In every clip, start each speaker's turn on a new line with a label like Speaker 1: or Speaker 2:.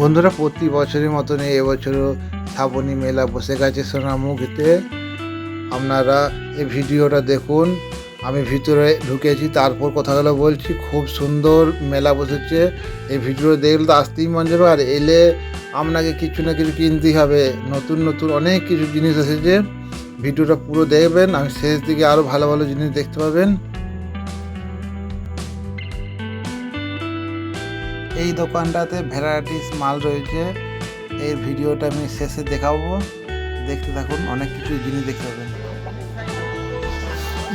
Speaker 1: বন্ধুরা, প্রতি বছরের মতন এবছরও শ্রাবণী মেলা বসে গেছে সোনামুখীতে আপনারা এই ভিডিওটা দেখুন। আমি ভিতরে ঢুকেছি, তারপর কথাগুলো বলছি। খুব সুন্দর মেলা বসেছে। এই ভিডিও দেখলে তো আসতেই মন যাবে। আর এলে আপনাকে কিছু না কিছু কিনতেই হবে। নতুন নতুন অনেক কিছু জিনিস এসেছে। ভিডিওটা পুরো দেখবেন। আমি শেষ দিকে আরও ভালো ভালো জিনিস দেখতে পাবেন। এই দোকানটাতে ভ্যারাইটিস মাল রয়েছে। এই ভিডিওটা আমি শেষে দেখাবো। দেখতে থাকুন, অনেক কিছু জিনিস দেখতে পাবেন।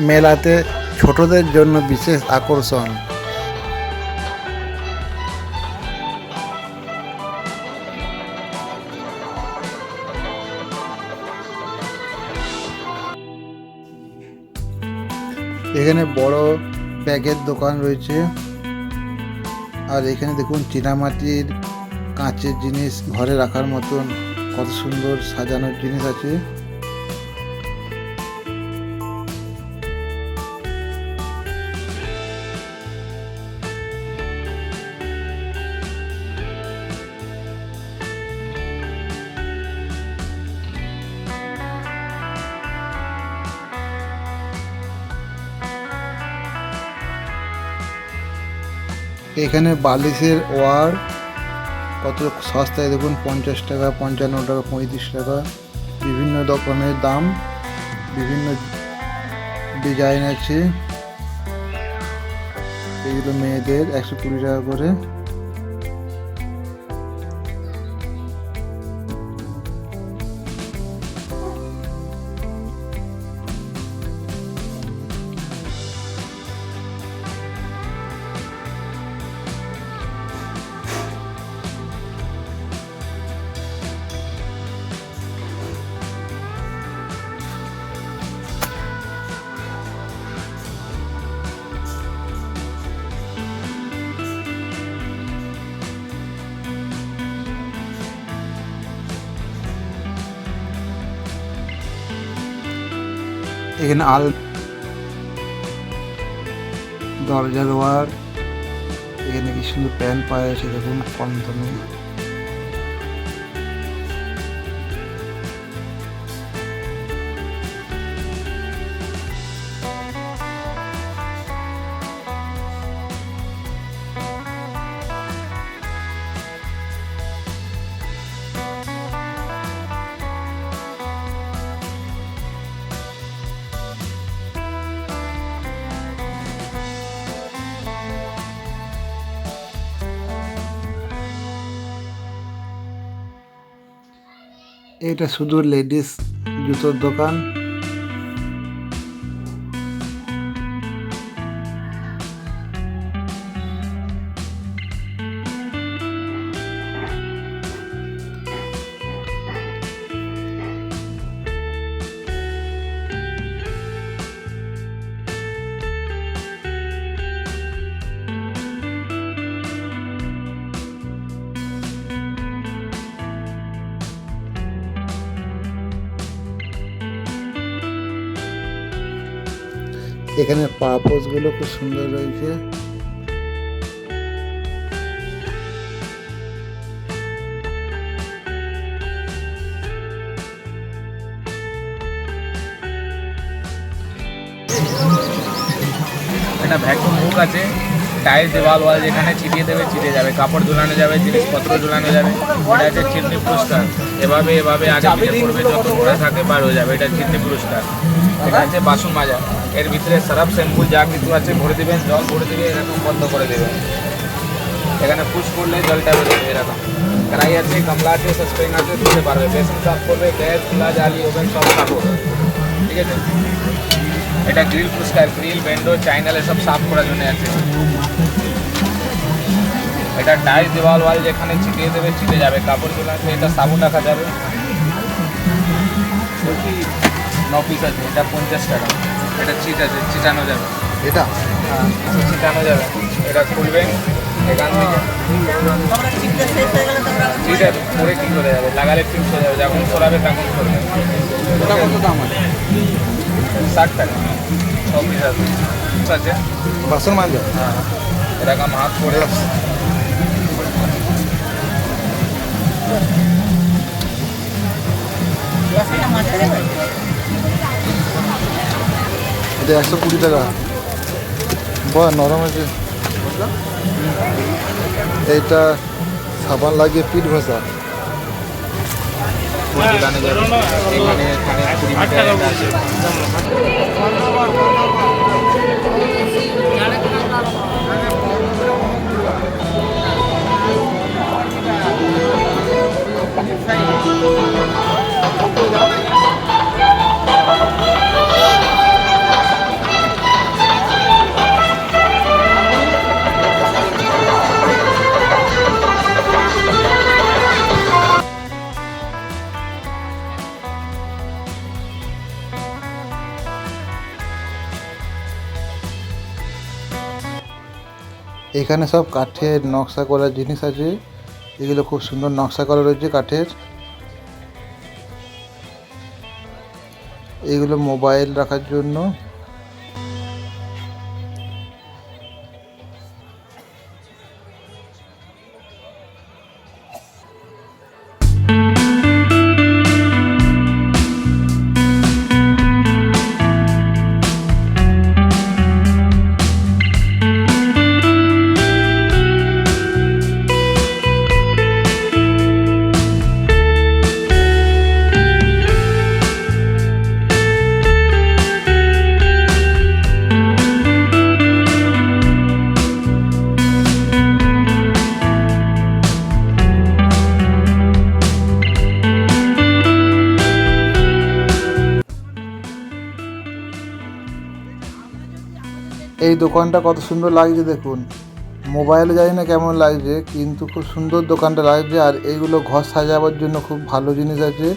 Speaker 1: মেলাতে ছোটদের জন্য বিশেষ আকর্ষণ। এখানে বড় ব্যাগের দোকান রয়েছে। আর এখানে দেখুন চীনামাটির কাঁচের জিনিস ঘরে রাখার মতন কত সুন্দর সাজানোর জিনিস আছে। এখানে বালিশের ওয়ার, কত সস্তায় দেখুন, পঞ্চাশ টাকা, পঞ্চান্ন টাকা, পঁয়ত্রিশ টাকা। বিভিন্ন রকমের দাম, বিভিন্ন ডিজাইন আছে। এগুলো মেয়েদের, একশো কুড়ি টাকা করে। এখানে আল দরজা দেওয়ার এখানে কি সুন্দর প্যান্ট পাওয়া যাচ্ছে দেখুন কম দামে এটা শুধু লেডিস জুতোর দোকান। এখানে পাপোসগুলো খুব সুন্দর রয়েছে।
Speaker 2: একটা ভ্যাকুম হুক আছে টাইল দেওয়াল ওয়াল যেখানে ছিটিয়ে দেবে, ছিটিয়ে যাবে। কাপড় ঝুলানো যাবে, জিনিসপত্র ঝুলানো যাবে। এটা হচ্ছে চিমনি পুরস্কার। এভাবে এভাবে আগে পড়বে যত ঘোরা থাকে বার হয়ে যাবে। এটা চিমনি পুরস্কার। এটা আছে বাসন মাজা। এর ভিতরে সারাপ শ্যাম্পু যা কিছু আছে ভরে দেবেন, জল ভরে দেবে এরকম বন্ধ করে দেবেন। এখানে পুশ করলে জলটা বেরোবে এরকম। কড়াই আছে গামলা আছে সসপেন আছে দিতে পারবে। বেসন সাফ করবে, গ্যাস চুলা জালি, ওভেন সব সাফ হবে। ঠিক আছে? এটা গ্রিল পুরস্কার গ্রিল বেন্ডো চাইনাল এসব সাফ করার জন্য আছে। এটা ডাইস দেওয়াল ওয়াল যেখানে ছিটিয়ে দেবে, ছিটে যাবে। কাপড় গুলাতে এটা সাবুন রাখা যাবে। বলছি, ন পিস আছে, এটা পঞ্চাশ টাকা। এটা চিট আছে চিটানো যাবে।
Speaker 1: এটা?
Speaker 2: হ্যাঁ চিটানো যাবে। এটা খুলবেন এখান থেকে। চিট আছে পরে ঠিক হয়ে যাবে? লাগালে ফিক্স হয়ে যাবে যখন সরাবে তখন করবে
Speaker 1: এটা কত দাম আছে?
Speaker 2: ষাট টাকা। ছ পিস আছে। আছে?
Speaker 1: বাসন মাজা
Speaker 2: হ্যাঁ। এরকম হাত করে
Speaker 1: এটা একশো কুড়ি টাকা। বা নরম আছে। এইটা সাবান লাগিয়ে পিঠ
Speaker 2: ভাষা এখানে এখানে
Speaker 1: সব কাঠের নকশা করার জিনিস আছে। এগুলো খুব সুন্দর নকশা করা রয়েছে কাঠের। এগুলো মোবাইল রাখার জন্য। এই দোকানটা কত সুন্দর লাগছে দেখুন। মোবাইলে জানি না কেমন লাগছে, কিন্তু খুব সুন্দর দোকানটা লাগছে আর এইগুলো ঘর সাজাবার জন্য খুব ভালো জিনিস আছে।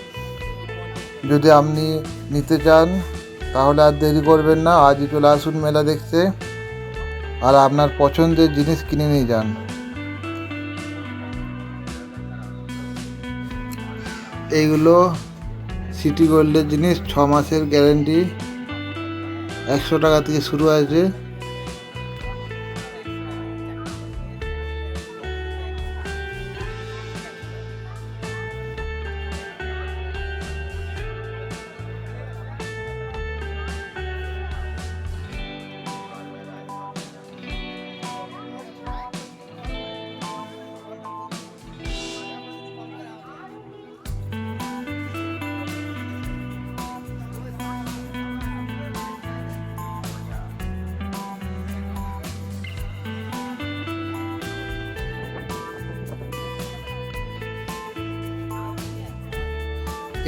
Speaker 1: যদি আপনি নিতে চান, তাহলে আর দেরি করবেন না, আজই চলে আসুন মেলা দেখতে আর আপনার পছন্দের জিনিস কিনে নিয়ে যান। এইগুলো সিটি গোল্ডের জিনিস, ছ মাসের গ্যারেন্টি একশো টাকা থেকে শুরু আছে।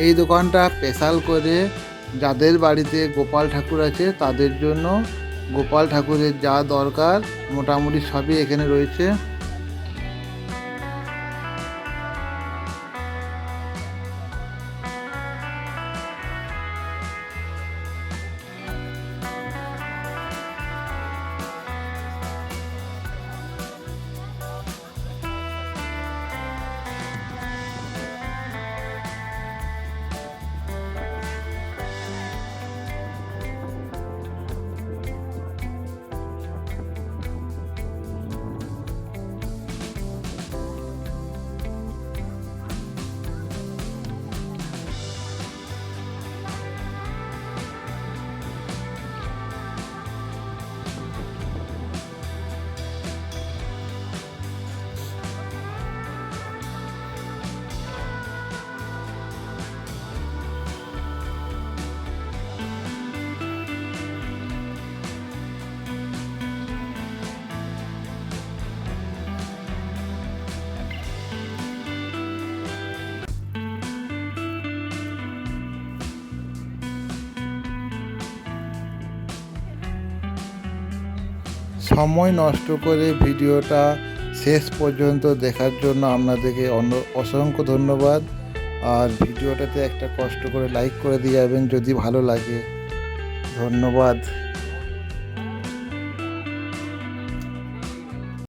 Speaker 1: এই দোকানটা স্পেশাল করে যাদের বাড়িতে গোপাল ঠাকুর আছে, তাদের জন্য গোপাল ঠাকুরের যা দরকার মোটামুটি সবই এখানে রয়েছে। সময় নষ্ট করে ভিডিওটা শেষ পর্যন্ত দেখার জন্য আপনাদেরকে অন্য অসংখ্য ধন্যবাদ। আর ভিডিওটাতে একটা কষ্ট করে লাইক করে দিয়ে যাবেন যদি ভালো লাগে। ধন্যবাদ।